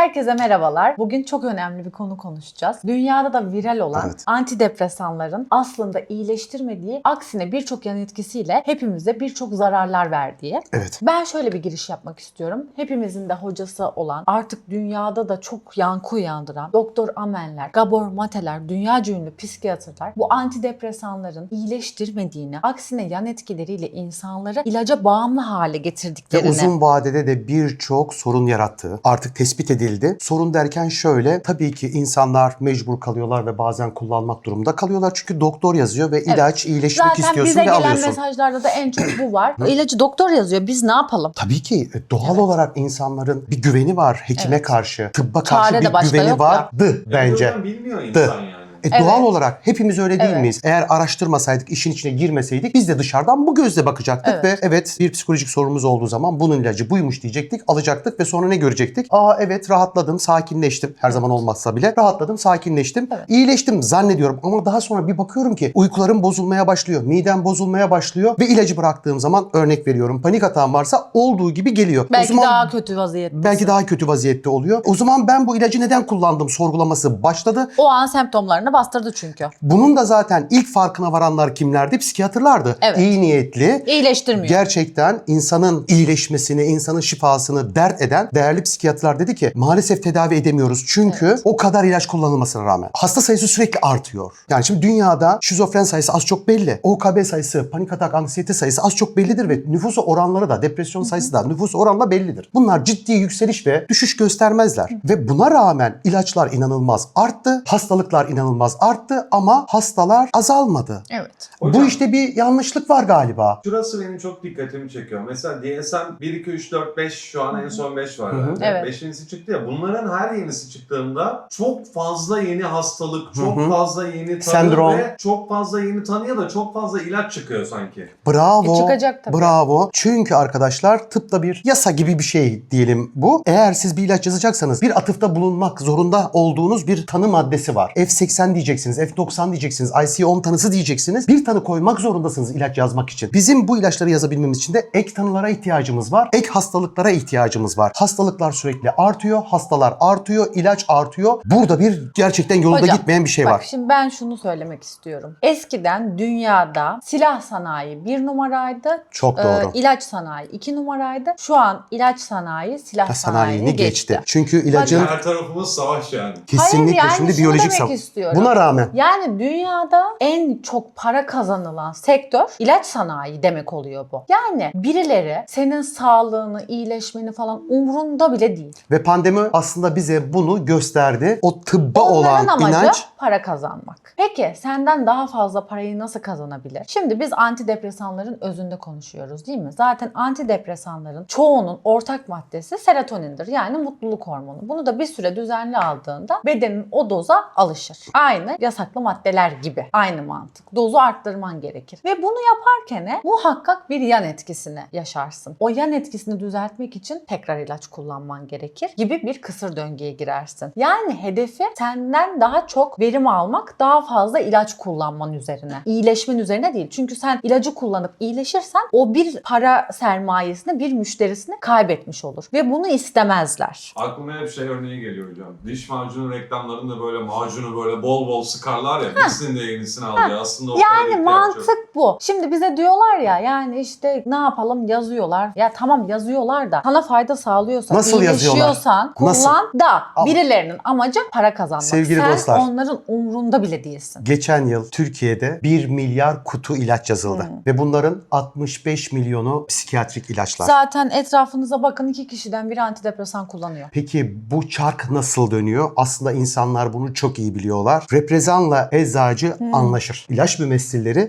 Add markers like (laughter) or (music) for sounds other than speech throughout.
Herkese merhabalar. Bugün çok önemli bir konu konuşacağız. Dünyada da viral olan Evet. antidepresanların aslında iyileştirmediği, aksine birçok yan etkisiyle hepimize birçok zararlar verdiği. Evet. Ben şöyle bir giriş yapmak istiyorum. Hepimizin de hocası olan, artık dünyada da çok yankı uyandıran Doktor Amenler, Gabor Mateler, dünyaca ünlü psikiyatrlar bu antidepresanların iyileştirmediğini, aksine yan etkileriyle insanları ilaca bağımlı hale Ve getirdiklerini uzun vadede de birçok sorun yarattığı artık tespit edildi. Sorun derken şöyle tabii ki insanlar mecbur kalıyorlar ve bazen kullanmak durumunda kalıyorlar. Çünkü doktor yazıyor ve ilaç iyileşmek Zaten istiyorsun bize ve gelen alıyorsun. mesajlarda da en çok bu var. (clears throat) İlacı doktor yazıyor. Biz ne yapalım? Tabii ki e, doğal Evet. olarak insanların bir güveni var hekime Evet. karşı, tıbba Çare karşı bir güveni vardı bence. Bilmiyor insan yani. E Evet. doğal olarak hepimiz öyle değil Evet. miyiz? Eğer araştırmasaydık, işin içine girmeseydik biz de dışarıdan bu gözle bakacaktık Evet. ve evet bir psikolojik sorunumuz olduğu zaman bunun ilacı buymuş diyecektik, alacaktık ve sonra ne görecektik? Aa evet rahatladım, sakinleştim. Her zaman olmazsa bile rahatladım, sakinleştim. Evet. İyileştim zannediyorum ama daha sonra bir bakıyorum ki uykularım bozulmaya başlıyor, midem bozulmaya başlıyor ve ilacı bıraktığım zaman örnek veriyorum panik atağım varsa olduğu gibi geliyor. O Belki zaman daha kötü vaziyette. belki daha kötü vaziyette oluyor. O zaman ben bu ilacı neden kullandım sorgulaması başladı. O an semptomlarını bastırdı çünkü. Bunun da zaten ilk farkına varanlar kimlerdi? Psikiyatrlardı. Evet. İyi niyetli, İyileştirmiyor. gerçekten insanın iyileşmesini, insanın şifasını dert eden değerli psikiyatrlar dedi ki maalesef tedavi edemiyoruz. Çünkü o kadar ilaç kullanılmasına rağmen hasta sayısı sürekli artıyor. Yani şimdi dünyada şizofren sayısı az çok belli. OKB sayısı, panik atak, anksiyete sayısı az çok bellidir ve nüfus oranları da, depresyon sayısı da nüfus oranla bellidir. Bunlar ciddi yükseliş ve düşüş göstermezler. Ve buna rağmen ilaçlar inanılmaz arttı, hastalıklar inanılmaz arttı ama hastalar azalmadı. Evet. Bu Hocam, işte bir yanlışlık var galiba. Şurası benim çok dikkatimi çekiyor. Mesela DSM 1, 2, 3, 4, 5 şu an en son 5 var Hı hı. Evet. Beşincisi çıktı ya. Bunların her yenisi çıktığında çok fazla yeni hastalık, çok Hı hı. fazla yeni tanı Sendrom. ve çok fazla yeni tanıya da çok fazla ilaç çıkıyor sanki. Bravo. E, çıkacak tabii. Bravo. Çünkü arkadaşlar tıpta bir yasa gibi bir şey diyelim bu. Eğer siz bir ilaç yazacaksanız bir atıfta bulunmak zorunda olduğunuz bir tanı maddesi var. F80 diyeceksiniz, F90 diyeceksiniz, IC10 tanısı diyeceksiniz. Bir tanı koymak zorundasınız ilaç yazmak için. Bizim bu ilaçları yazabilmemiz için de ek tanılara ihtiyacımız var. Ek hastalıklara ihtiyacımız var. Hastalıklar sürekli artıyor, hastalar artıyor, ilaç artıyor. Burada bir gerçekten yolunda Hocam, gitmeyen bir şey Bak var. şimdi ben şunu söylemek istiyorum. Eskiden dünyada silah sanayi bir numaraydı. Çok Ee, doğru. ilaç sanayi iki numaraydı. Şu an ilaç sanayi silah Sanayini sanayini geçti. geçti. Çünkü ilacın Her tarafımız savaş yani. kesinlikle yani şimdi biyolojik demek sav- istiyorum. Buna rağmen Yani dünyada en çok para kazanılan sektör ilaç sanayi demek oluyor bu. Yani birileri senin sağlığını, iyileşmeni falan umrunda bile değil. Ve pandemi aslında bize bunu gösterdi. O tıbba Onların olan amacı inanç para kazanmak. Peki senden daha fazla parayı nasıl kazanabilir? Şimdi biz antidepresanların özünde konuşuyoruz değil mi? Zaten antidepresanların çoğunun ortak maddesi serotonindir. Yani mutluluk hormonu. Bunu da bir süre düzenli aldığında bedenin o doza alışır. Aynı yasaklı maddeler gibi. Aynı mantık. Dozu arttırman gerekir. Ve bunu yaparken muhakkak bir yan etkisini yaşarsın. O yan etkisini düzeltmek için tekrar ilaç kullanman gerekir gibi bir kısır döngüye girersin. Yani hedefi senden daha çok verim almak, daha fazla ilaç kullanman üzerine. İyileşmen üzerine değil. Çünkü sen ilacı kullanıp iyileşirsen o bir para sermayesini, bir müşterisini kaybetmiş olur. Ve bunu istemezler. Aklıma hep şey örneği geliyor hocam. Diş macunu reklamlarında böyle macunu böyle bol bol sıkarlar ya. Birisinin de yenisini al ya. Aslında o Yani yok. Mantık bu. Şimdi bize diyorlar ya yani işte ne yapalım yazıyorlar. Ya tamam yazıyorlar da sana fayda sağlıyorsa, Nasıl iyileşiyorsan Nasıl? kullan da Al. birilerinin amacı para kazanmak. Sevgili Sen dostlar. onların umrunda bile değilsin. geçen yıl Türkiye'de 1 milyar kutu ilaç yazıldı. Hmm. Ve bunların 65 milyonu psikiyatrik ilaçlar. Zaten etrafınıza bakın iki kişiden biri antidepresan kullanıyor. Peki bu çark nasıl dönüyor? Aslında insanlar bunu çok iyi biliyorlar. Reprezanla eczacı Hmm. anlaşır. İlaç mümessilleri,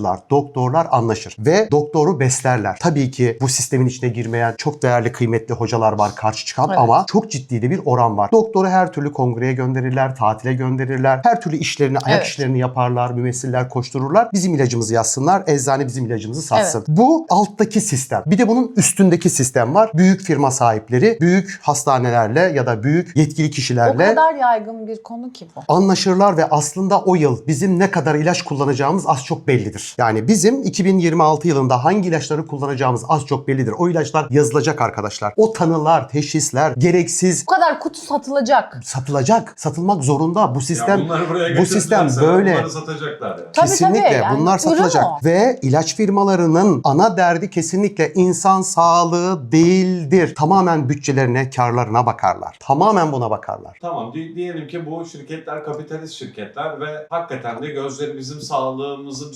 eczacılar, doktorlar anlaşır. Ve doktoru beslerler. Tabii ki bu sistemin içine girmeyen çok değerli kıymetli hocalar var karşı çıkan Evet. ama çok ciddi de bir oran var. Doktoru her türlü kongreye gönderirler, tatile gönderirler. Her türlü işlerini, ayak Evet. işlerini yaparlar, mümessiller koştururlar. Bizim ilacımızı yazsınlar, eczane bizim ilacımızı satsın. Bu alttaki sistem. Bir de bunun üstündeki sistem var. Büyük firma sahipleri, büyük hastanelerle ya da büyük yetkili O kişilerle kadar yaygın bir konu ki bu. anlaşırlar ve aslında o yıl bizim ne kadar ilaç kullanacağımız az çok bellidir. Yani bizim 2026 yılında hangi ilaçları kullanacağımız az çok bellidir. O ilaçlar yazılacak arkadaşlar. O tanılar, teşhisler gereksiz Bu kadar kutu satılacak. satılacak. Satılmak zorunda. Bu sistem bu sistem böyle. Bunları satacaklar ya. Tabii, kesinlikle tabii. Yani bunlar satılacak. o. Ve ilaç firmalarının ana derdi kesinlikle insan sağlığı değildir. Tamamen bütçelerine, karlarına bakarlar. Tamamen buna bakarlar. Tamam di- diyelim ki bu şirketler kapitalist şirketler ve hakikaten de gözleri bizim sağlığımızı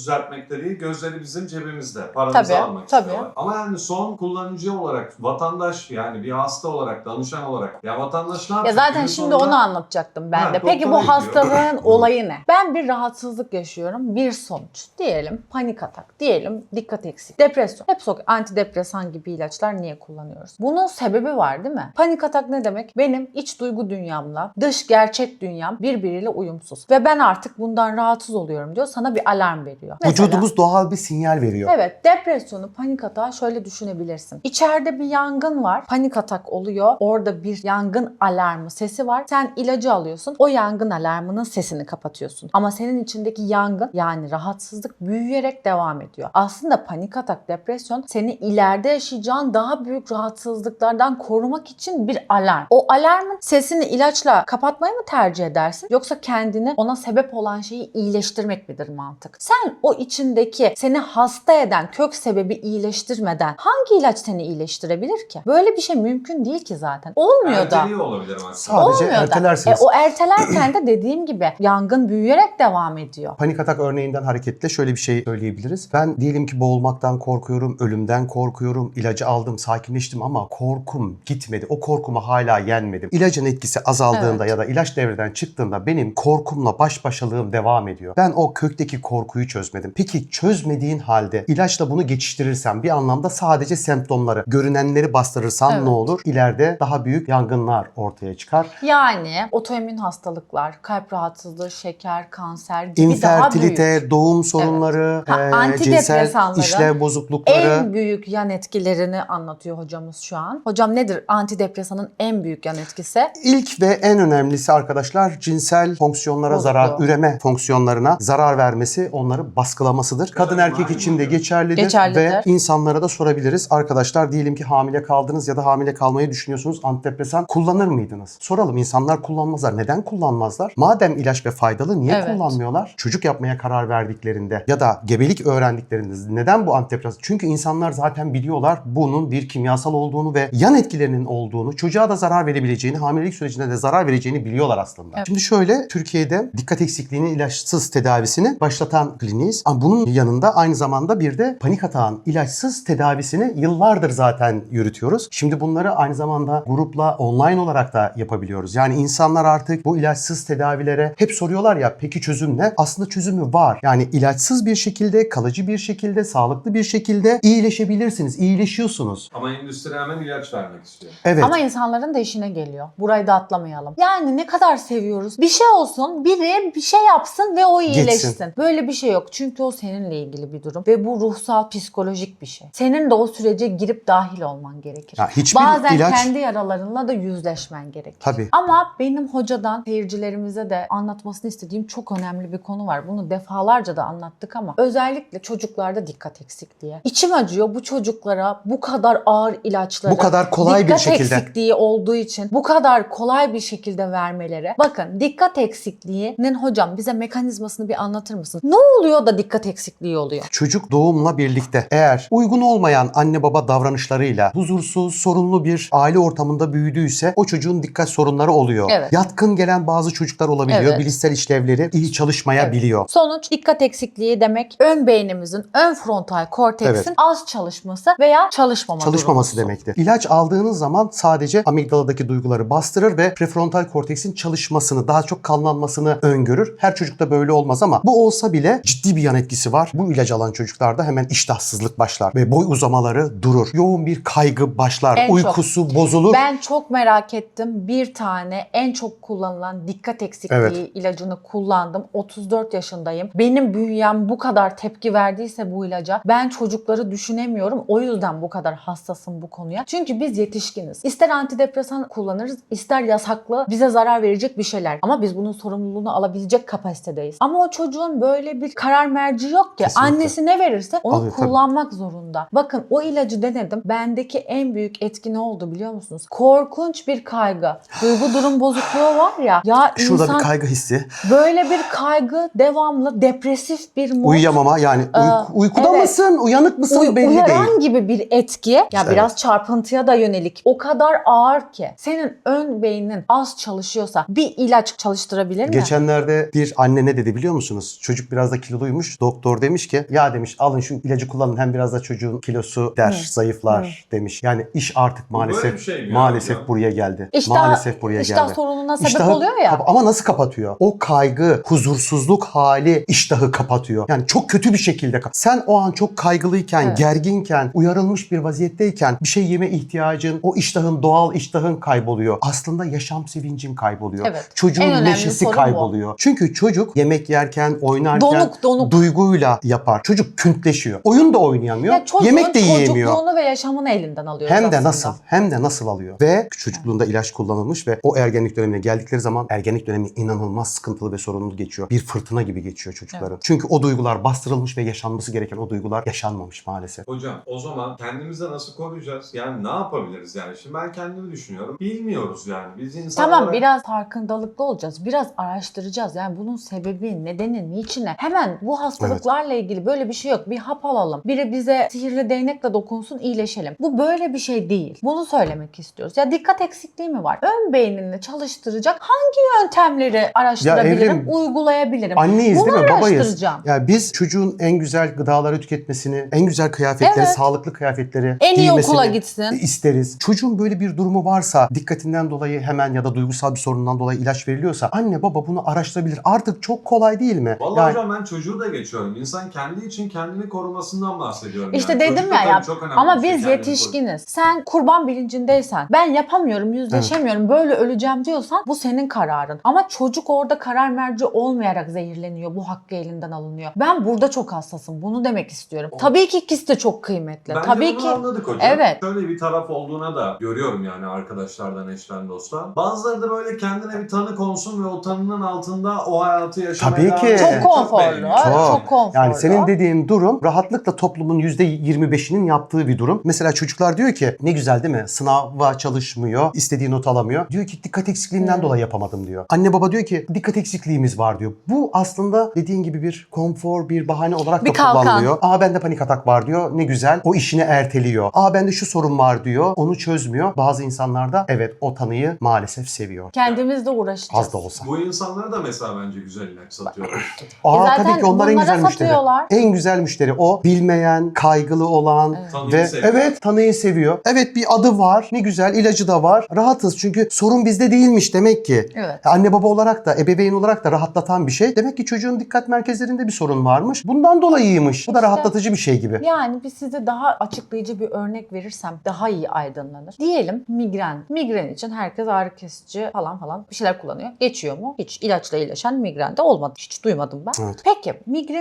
değil, gözleri bizim cebimizde. Paramızı Tabii, almak tabii. istiyorlar. Ama yani son kullanıcı olarak, vatandaş yani bir hasta olarak, danışan olarak ya vatandaş ne Ya yapacak? zaten Günün şimdi onu anlatacaktım ben Ha, de. Peki bu hastalığın (laughs) olayı ne? Ben bir rahatsızlık yaşıyorum. Bir sonuç. Diyelim panik atak. Diyelim dikkat eksik. Depresyon. Hep sok antidepresan gibi ilaçlar niye kullanıyoruz? Bunun sebebi var değil mi? Panik atak ne demek? Benim iç duygu dünyamla dış gerçek dünyam birbiriyle uyumsuz. Ve ben artık bundan rahatsız oluyorum diyor. Sana bir alarm veriyor. Mesela- Vücudumuz doğal bir sinyal veriyor. Evet, depresyonu, panik atağı şöyle düşünebilirsin. İçeride bir yangın var, panik atak oluyor. Orada bir yangın alarmı sesi var. Sen ilacı alıyorsun, o yangın alarmının sesini kapatıyorsun. Ama senin içindeki yangın yani rahatsızlık büyüyerek devam ediyor. Aslında panik atak, depresyon seni ileride yaşayacağın daha büyük rahatsızlıklardan korumak için bir alarm. O alarmın sesini ilaçla kapatmayı mı tercih edersin? Yoksa kendini ona sebep olan şeyi iyileştirmek midir mantık? Sen o içindeki seni hasta eden kök sebebi iyileştirmeden hangi ilaç seni iyileştirebilir ki? Böyle bir şey mümkün değil ki zaten. Olmuyor da. Erteliyor olabilir aslında. Sadece Olmuyor da. ertelersiniz. E, o ertelerken de dediğim gibi yangın büyüyerek devam ediyor. Panik atak örneğinden hareketle şöyle bir şey söyleyebiliriz. Ben diyelim ki boğulmaktan korkuyorum, ölümden korkuyorum, ilacı aldım, sakinleştim ama korkum gitmedi. O korkumu hala yenmedim. İlacın etkisi azaldığında Evet. ya da ilaç devreden çıktığında benim korkumla baş başalığım devam ediyor. Ben o kökteki korkuyu çözmedim. Peki çözmediğin halde ilaçla bunu geçiştirirsen bir anlamda sadece semptomları, görünenleri bastırırsan Evet. ne olur? İleride daha büyük yangınlar ortaya çıkar. Yani otoimmün hastalıklar, kalp rahatsızlığı, şeker, kanser gibi daha büyük. İnfertilite, doğum sorunları, eee, antidepresanların cinsel işlev bozuklukları. En büyük yan etkilerini anlatıyor hocamız şu an. Hocam nedir antidepresanın en büyük yan etkisi? İlk ve en önemlisi arkadaşlar cinsel fonksiyonlara Bozukluğu. zarar, üreme fonksiyonlarına zarar vermesi, onları baskılamasıdır. Kadın erkek için de geçerlidir, Geçerlidir. ve insanlara da sorabiliriz. Arkadaşlar diyelim ki hamile kaldınız ya da hamile kalmayı düşünüyorsunuz. Antidepresan kullanır mıydınız? Soralım insanlar kullanmazlar. Neden kullanmazlar? Madem ilaç ve faydalı niye Evet. kullanmıyorlar? Çocuk yapmaya karar verdiklerinde ya da gebelik öğrendiklerinde neden bu antidepresan? Çünkü insanlar zaten biliyorlar bunun bir kimyasal olduğunu ve yan etkilerinin olduğunu, çocuğa da zarar verebileceğini, hamilelik sürecinde de zarar vereceğini biliyorlar aslında. Evet. Şimdi şöyle Türkiye'de dikkat eksikliğinin ilaçsız tedavisini başlatan kliniğiz. Ama bunun yanında aynı zamanda bir de panik atağın ilaçsız tedavisini yıllardır zaten yürütüyoruz. Şimdi bunları aynı zamanda grupla online olarak da yapabiliyoruz. Yani insanlar artık bu ilaçsız tedavilere hep soruyorlar ya peki çözüm ne? Aslında çözümü var. Yani ilaçsız bir şekilde, kalıcı bir şekilde, sağlıklı bir şekilde iyileşebilirsiniz, iyileşiyorsunuz. Ama endüstri hemen ilaç vermek istiyor. Evet. Ama insanların da işine geliyor. Burayı da atlamayalım. Yani ne kadar seviyoruz. Bir şey olsun, biri bir şey yapsın ve o iyileşsin. Geçsin. Böyle bir şey yok. Çünkü o seninle ilgili bir durum. Ve bu ruhsal, psikolojik bir şey. Senin de o sürece girip dahil olman gerekir. Ya hiçbir Bazen ilaç kendi yaralarınla da yüzleşmen gerekir. Tabii. Ama benim hocadan seyircilerimize de anlatmasını istediğim çok önemli bir konu var. Bunu defalarca da anlattık ama özellikle çocuklarda dikkat eksikliği. İçim acıyor bu çocuklara bu kadar ağır ilaçları Bu kadar kolay bir dikkat şekilde. eksikliği olduğu için bu kadar kolay bir şekilde vermeleri. Bakın dikkat eksikliğinin hocam bize mekanizmasını bir anlatır mısın? Ne oluyor da dikkat eksikliği oluyor? Çocuk doğumla birlikte eğer uygun olmayan anne baba davranışlarıyla huzursuz, sorunlu bir aile ortamında büyüdüyse o çocuğun dikkat sorunları oluyor. Evet. Yatkın gelen bazı çocuklar olabiliyor. Evet. Bilişsel işlevleri iyi çalışmayabiliyor. Sonuç dikkat eksikliği demek ön beynimizin ön frontal korteksin Evet. az çalışması veya çalışmama Çalışmaması durumu. demektir. İlaç aldığınız zaman sadece amigdaladaki duyguları bastırır ve prefrontal korteksin çalışmasını, daha çok kanlanmasını öngörür. Her çocukta böyle olmaz ama bu olsa bile ciddi bir yan etkisi var. Bu ilacı alan çocuklarda hemen iştahsızlık başlar ve boy uzamaları durur. Yoğun bir kaygı başlar. En çok. Uykusu bozulur. Ben çok merak ettim. Bir tane en çok kullanılan dikkat eksikliği Evet. ilacını kullandım. 34 yaşındayım. Benim bünyem bu kadar tepki verdiyse bu ilaca ben çocukları düşünemiyorum. O yüzden bu kadar hassasım bu konuya. Çünkü biz yetişkiniz. İster antidepresan kullanırız, ister yasaklı bize zarar verecek bir şeyler. Ama biz bunun sorumluluğunu alabilecek kapasitedeyiz. Ama o çocuğun böyle bir karar merci ilacı yok ki. Kesinlikle. Annesi ne verirse onu Alıyor, tabii. kullanmak zorunda. Bakın o ilacı denedim. Bendeki en büyük etki ne oldu biliyor musunuz? Korkunç bir kaygı. (sighs) Duygu durum bozukluğu var ya. Ya Şurada insan bir kaygı hissi. böyle bir kaygı devamlı depresif bir mod. Uyuyamama yani uyku- uykuda evet. mısın, uyanık mısın Uy- belli uyaran değil. gibi bir etki ya Evet. biraz çarpıntıya da yönelik o kadar ağır ki senin ön beynin az çalışıyorsa bir ilaç çalıştırabilir mi? Geçenlerde bir anne ne dedi biliyor musunuz? Çocuk biraz da kiloluymuş. Doktor demiş ki ya demiş alın şu ilacı kullanın hem biraz da çocuğun kilosu der, Hı. zayıflar demiş. Yani iş artık maalesef şey ya maalesef hocam? buraya geldi. İştah- maalesef buraya İştah geldi. sorununa sebep İştahı oluyor ya. ama nasıl kapatıyor? O kaygı, huzursuzluk hali iştahı kapatıyor. Yani çok kötü bir şekilde. Sen o an çok kaygılıyken, Evet. gerginken, uyarılmış bir vaziyetteyken bir şey yeme ihtiyacın, o iştahın, doğal iştahın kayboluyor. Aslında yaşam sevincin kayboluyor. Evet. Çocuğun neşesi sorun bu. kayboluyor. Çünkü çocuk yemek yerken, oynarken Donuk, donuk. Duyguyla yapar. Çocuk küntleşiyor. Oyun da oynayamıyor. Ya çocuğun yemek de yiyemiyor. çocukluğunu ve yaşamını elinden alıyoruz Hem de aslında. nasıl, hem de nasıl alıyor. Ve çocukluğunda ilaç kullanılmış ve o ergenlik dönemine geldikleri zaman ergenlik dönemi inanılmaz sıkıntılı ve sorunlu geçiyor. Bir fırtına gibi geçiyor çocukların. Çünkü o duygular bastırılmış ve yaşanması gereken o duygular yaşanmamış maalesef. Hocam o zaman kendimizi nasıl koruyacağız? Yani ne yapabiliriz yani? Şimdi ben kendimi düşünüyorum. Bilmiyoruz yani. Biz insan Tamam olarak- biraz farkındalıklı olacağız. Biraz araştıracağız. Yani bunun sebebi, nedeni, niçine? Hemen bu hastalıklarla ilgili böyle bir şey yok. Bir hap alalım. Biri bize sihirli değnekle dokunsun iyileşelim. Bu böyle bir şey değil. Bunu söylemek istiyoruz. Ya dikkat eksikliği mi var? Ön beynini çalıştıracak hangi yöntemleri araştırabilirim, Evrim, uygulayabilirim? Anneyiz Bunu değil mi? Babayız. araştıracağım. Ya biz çocuğun en güzel gıdaları tüketmesini, en güzel kıyafetleri, Evet. sağlıklı kıyafetleri En iyi okula gitsin. isteriz. Çocuğun böyle bir durumu varsa, dikkatinden dolayı hemen ya da duygusal bir sorundan dolayı ilaç veriliyorsa anne baba bunu araştırabilir. Artık çok kolay değil mi? Vallahi Yani- hocam ben çocuğu da geçiyorum. İnsan kendi için kendini korumasından bahsediyorum. İşte yani. dedim Çocuk ya, ya çok önemli ama şey, biz kendini yetişkiniz. Sen kurban bilincindeysen, ben yapamıyorum, yüzleşemiyorum, böyle öleceğim diyorsan bu senin kararın. Ama çocuk orada karar merci olmayarak zehirleniyor. Bu hakkı elinden alınıyor. Ben burada çok hassasım. Bunu demek istiyorum. Tabii ki ikisi de çok kıymetli. Bence Tabii bunu ki anladık hocam. Evet. Şöyle bir taraf olduğuna da görüyorum yani arkadaşlardan, eşten, dosttan. Bazıları da böyle kendine bir tanı konsun ve o tanının altında o hayatı yaşamaya Tabii ki. çok konforlu. Çok, Çok. Konforlu. Yani senin dediğin durum rahatlıkla toplumun %25'inin yaptığı bir durum. Mesela çocuklar diyor ki ne güzel değil mi? Sınava çalışmıyor, istediği not alamıyor. Diyor ki dikkat eksikliğinden Hmm. dolayı yapamadım diyor. Anne baba diyor ki dikkat eksikliğimiz var diyor. Bu aslında dediğin gibi bir konfor, bir bahane olarak Bir da kalkan. kullanılıyor. Aa bende panik atak var diyor. Ne güzel. O işini erteliyor. Aa bende şu sorun var diyor. Onu çözmüyor. Bazı insanlar da evet o tanıyı maalesef seviyor. Kendimizle uğraşacağız. Az da olsa. Bu insanlara da mesela bence güzel ilaç satıyorlar. Aa E zaten tabii ki onlar en bunlara güzel müşteri. satıyorlar. En güzel müşteri o. Bilmeyen, kaygılı olan Evet. Tanıyı ve seviyor. evet tanıyı seviyor. Evet bir adı var. Ne güzel ilacı da var. Rahatız çünkü sorun bizde değilmiş demek ki. Evet. Anne baba olarak da ebeveyn olarak da rahatlatan bir şey. Demek ki çocuğun dikkat merkezlerinde bir sorun varmış. Bundan dolayıymış. Bu da İşte- rahatlatıcı bir şey gibi. Yani bir size daha açıklayıcı bir örnek verirsem daha iyi aydınlanır. Diyelim migren. Migren için herkes ağrı kesici falan falan bir şeyler kullanıyor. Geçiyor mu? Hiç ilaçla iyileşen migrende olmadı. Hiç duymadım ben. Evet. Peki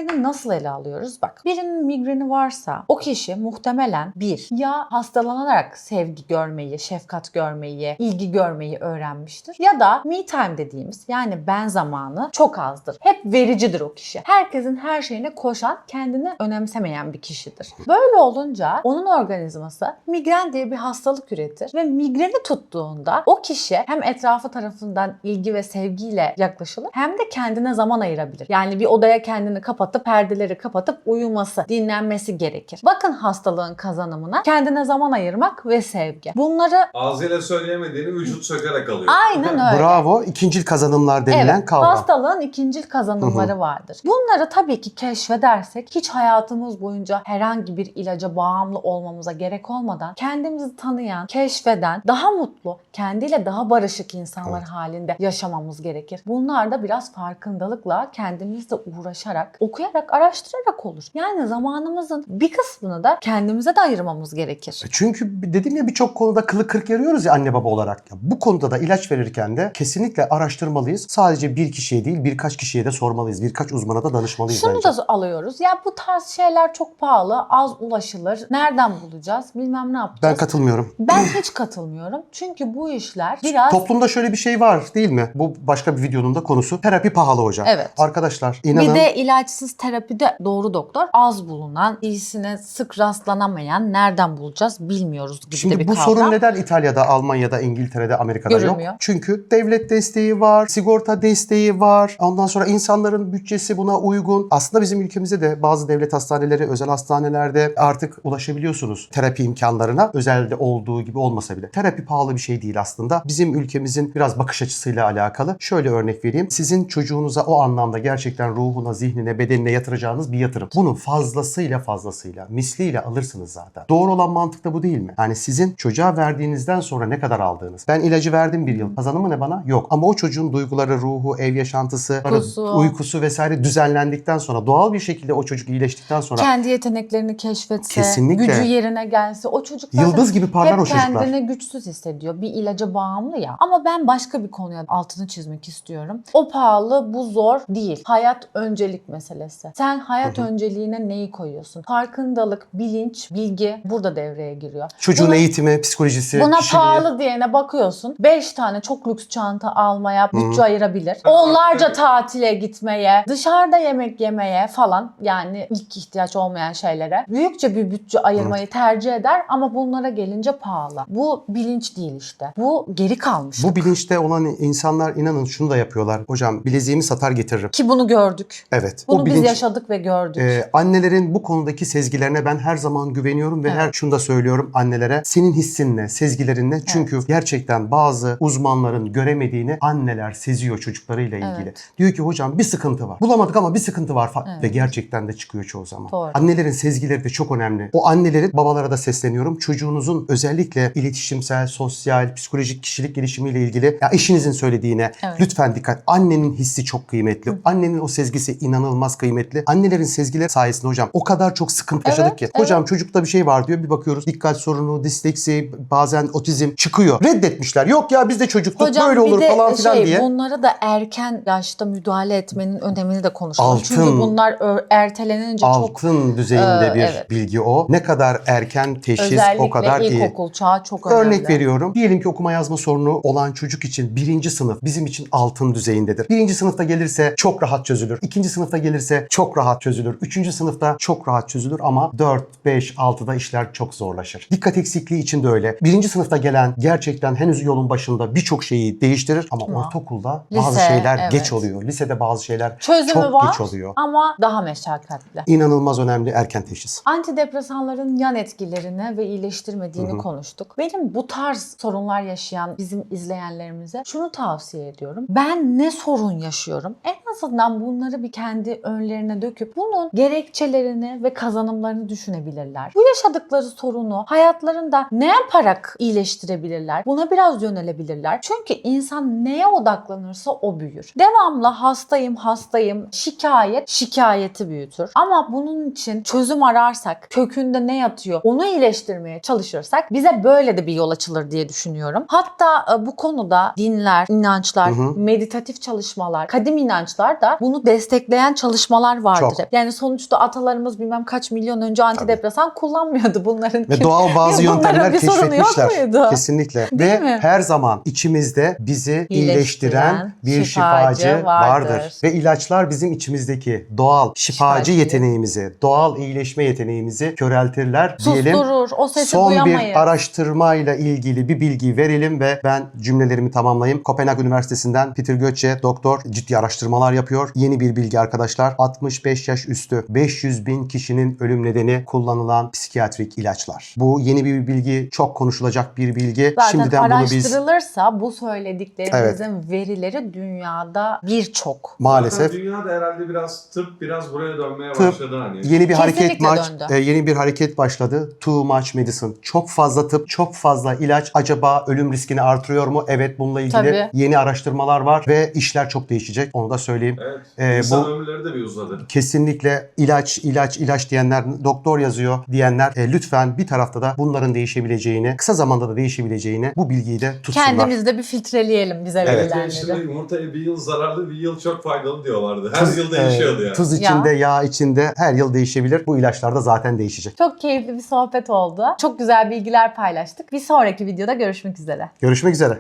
migreni nasıl ele alıyoruz? Bak birinin migreni varsa o kişi muhtemelen bir ya hastalanarak sevgi görmeyi, şefkat görmeyi, ilgi görmeyi öğrenmiştir. Ya da me time dediğimiz yani ben zamanı çok azdır. Hep vericidir o kişi. Herkesin her şeyine koşan, kendini önemsemeyen bir kişidir. Böyle olunca onun organizması migren diye bir hastalık üretir ve migreni tuttuğunda o kişi hem etrafı tarafından ilgi ve sevgiyle yaklaşılır hem de kendine zaman ayırabilir. Yani bir odaya kendini kapatıp perdeleri kapatıp uyuması, dinlenmesi gerekir. Bakın hastalığın kazanımına kendine zaman ayırmak ve sevgi. Bunları Ağzıyla söyleyemediğini vücut sökerek alıyor. aynen öyle. Bravo. İkincil kazanımlar denilen Evet, kavram. hastalığın ikincil kazanımları vardır. Bunları tabii ki keşfedersek hiç hayatımız boyunca herhangi bir ilaca bağımlı olmamıza gerek olmadan kendimizi tanıyan, keşfeden, daha mutlu, kendiyle daha barışık insanlar Evet. halinde yaşamamız gerekir. Bunlar da biraz farkındalıkla kendimizle uğraşarak, okuyarak, araştırarak olur. Yani zamanımızın bir kısmını da kendimize de ayırmamız gerekir. Çünkü dedim ya birçok konuda kılı kırk yarıyoruz ya anne baba olarak. Ya bu konuda da ilaç verirken de kesinlikle araştırmalıyız. Sadece bir kişiye değil birkaç kişiye de sormalıyız. Birkaç uzmana da danışmalıyız Şunu bence. da alıyoruz. Ya bu tarz şeyler çok pahalı, az ulaşılır. Nereden bulacağız? Bilmem ne yapacağız. Ben katılmıyorum. Ben hiç katılmıyorum. Çünkü bu işler biraz Toplumda şöyle bir şey var değil mi? Bu başka bir videonun da konusu. Terapi pahalı hocam. Evet. Arkadaşlar inanın bir de ilaçsız biz terapide doğru doktor az bulunan, iyisine sık rastlanamayan, nereden bulacağız bilmiyoruz gibi de Şimdi bir bu kavram. sorun neden İtalya'da, Almanya'da, İngiltere'de, Amerika'da Görülmüyor. yok? Çünkü devlet desteği var, sigorta desteği var. Ondan sonra insanların bütçesi buna uygun. Aslında bizim ülkemizde de bazı devlet hastaneleri, özel hastanelerde artık ulaşabiliyorsunuz terapi imkanlarına. Özelde olduğu gibi olmasa bile. Terapi pahalı bir şey değil aslında. Bizim ülkemizin biraz bakış açısıyla alakalı. Şöyle örnek vereyim. Sizin çocuğunuza o anlamda gerçekten ruhuna, zihnine, bedenine yatıracağınız bir yatırım. Bunun fazlasıyla fazlasıyla, misliyle alırsınız zaten. Doğru olan mantık da bu değil mi? Yani sizin çocuğa verdiğinizden sonra ne kadar aldığınız. Ben ilacı verdim bir yıl. Kazanımı ne bana? Yok. Ama o çocuğun duyguları, ruhu, ev yaşantısı, Uykusu. uykusu vesaire düzenlendikten sonra, doğal bir şekilde o çocuk iyileştikten sonra kendi yeteneklerini keşfetse, Kesinlikle. gücü yerine gelse o çocuk yıldız gibi parlar o çocuklar. kendini güçsüz hissediyor. Bir ilaca bağımlı ya. Ama ben başka bir konuya altını çizmek istiyorum. O pahalı, bu zor değil. Hayat öncelik meselesi. Sen hayat önceliğine neyi koyuyorsun? Farkındalık, bilinç, bilgi burada devreye giriyor. Çocuğun Buna- eğitimi, psikolojisi, Buna kişiliği. pahalı diyene bakıyorsun. 5 tane çok lüks çanta almaya bütçe Hı. ayırabilir. Onlarca tatile gitmeye, dışarıda yemek yemeye falan yani ilk ihtiyaç olmayan şeylere büyükçe bir bütçe ayırmayı tercih eder ama bunlara gelince pahalı. Bu bilinç değil işte. Bu geri kalmış. Bu bilinçte olan insanlar inanın şunu da yapıyorlar. Hocam bileziğimi satar getiririm. Ki bunu gördük. Evet. Bunu o biz bilinç yaşadık ve gördük. Ee, annelerin bu konudaki sezgilerine ben her zaman güveniyorum ve Evet. her şunu da söylüyorum annelere. Senin hissinle, sezgilerinle çünkü gerçekten bazı uzmanların göremediğini anneler seziyor çocuklarıyla ilgili. Evet. Diyor ki hocam bir sıkıntı var. Bulamadık ama bir sıkıntı var. Evet. Ve gerçekten de çıkıyor çoğu zaman. Doğru. Annelerin sezgileri de çok önemli. O annelerin babalara da sesleniyorum. Çocuğunuzun özellikle iletişimsel, sosyal, psikolojik kişilik gelişimiyle ilgili ya eşinizin söylediğine Evet. lütfen dikkat. Annenin hissi çok kıymetli. Annenin o sezgisi inanılmaz kıymetli. Annelerin sezgileri sayesinde hocam o kadar çok sıkıntı Evet, yaşadık ki. evet. Hocam çocukta bir şey var diyor. Bir bakıyoruz dikkat sorunu, disleksi, bazen otizm çıkıyor. Reddetmişler. Yok ya biz de çocuktuk Hocam böyle olur falan filan şey, diye. bunlara da erken yaşta müdahale etmenin önemini de konuşalım. Altın. Çünkü bunlar ertelenince çok Altın düzeyinde Ee, bir evet. bilgi o. Ne kadar erken teşhis özellikle o kadar iyi. ilkokul çağı çok önemli. Örnek veriyorum. Diyelim ki okuma yazma sorunu olan çocuk için birinci sınıf bizim için altın düzeyindedir. Birinci sınıfta gelirse çok rahat çözülür. İkinci sınıfta gelirse çok rahat çözülür. Üçüncü sınıfta çok rahat çözülür ama 4, 5, 6'da işler çok zorlaşır. Dikkat eksikliği için de öyle. Birinci sınıfta gelen gerçekten henüz yolun başında birçok şeyi değiştirir ama Ama ortaokulda bazı lise, şeyler evet. geç oluyor. Lisede bazı şeyler Çözümü çok var geç oluyor. ama daha meşakkatli. İnanılmaz önemli erken teşhis. Antidepresanların yan etkilerini ve iyileştirmediğini Hı hı. konuştuk. Benim bu tarz sorunlar yaşayan bizim izleyenlerimize şunu tavsiye ediyorum. Ben ne sorun yaşıyorum? En azından bunları bir kendi önlerine döküp bunun gerekçelerini ve kazanımlarını düşünebilirler. Bu yaşadıkları sorunu hayatlarında ne yaparak iyileştirebilirler? Buna biraz yönelebilirler. Çünkü insan neye odaklanırsa o büyür. Devamlı hastayım hastayım şikayet şikayeti büyütür. Ama bunun için çözüm ararsak kökünde ne yatıyor onu iyileştirmeye çalışırsak bize böyle de bir yol açılır diye düşünüyorum. Hatta e, bu konuda dinler, inançlar, Hı hı. meditatif çalışmalar, kadim inançlar da bunu destekleyen çalışmalar vardır. Çok. Yani sonuçta atalarımız bilmem kaç milyon önce antidepresan kullanmıyordu bunların. Ve doğal bazı (laughs) yöntemler bir sorunu yok keşfetmişler. muydu? Kesinlikle. Değil Ve mi? her zaman içimizde bizi İyileştiren bir şifacı şifacı, vardır. vardır. Ve ilaçlar bizim içimizdeki doğal şifacı Şifacıyı. yeteneğimizi, doğal iyileşme yeteneğimizi köreltirler diyelim. Susturur, o sesi Son duyamayız. bir araştırmayla ilgili bir bilgi verelim ve ben cümlelerimi tamamlayayım. Kopenhag Üniversitesi'nden Peter Götze doktor ciddi araştırmalar yapıyor. Yeni bir bilgi arkadaşlar. 65 yaş üstü 500 bin kişinin ölüm nedeni kullanılan psikiyatrik ilaçlar. Bu yeni bir bilgi, çok konuşulacak bir bilgi. Zaten Şimdiden bunu biz araştırılırsa bu söylediklerimizin verileri dünyada birçok. maalesef Zaten Dünyada herhalde biraz tıp biraz buraya dönmeye Tıp, başladı hani. Yeni bir hareket Kesinlikle maç, döndü. e, yeni bir hareket başladı. Too much medicine. Çok fazla tıp, çok fazla ilaç acaba ölüm riskini artırıyor mu? Evet bununla ilgili Tabii. yeni araştırmalar var ve işler çok değişecek. Onu da söyleyeyim. Evet. Ee, İnsan bu- ömürleri de bir uzadı. Kesinlikle ilaç, ilaç, ilaç diyenler, doktor yazıyor diyenler e, lütfen bir tarafta da bunların değişebileceğini, kısa zamanda da değişebileceğini bu bilgiyi de tutsunlar. Kendimizde bir filtreleyelim bize Evet. Verilenleri. şimdi yumurtaya bir yıl zararlı bir yıl çok faydalı diyorlardı. Her Tuz- yıl değişiyordu e, yani. Tuz içinde, yağ içinde her yıl değişebilir. Bu ilaçlar da zaten değişecek. Çok keyifli bir sohbet oldu. Çok güzel bilgiler paylaştık. Bir sonraki videoda görüşmek üzere. Görüşmek üzere.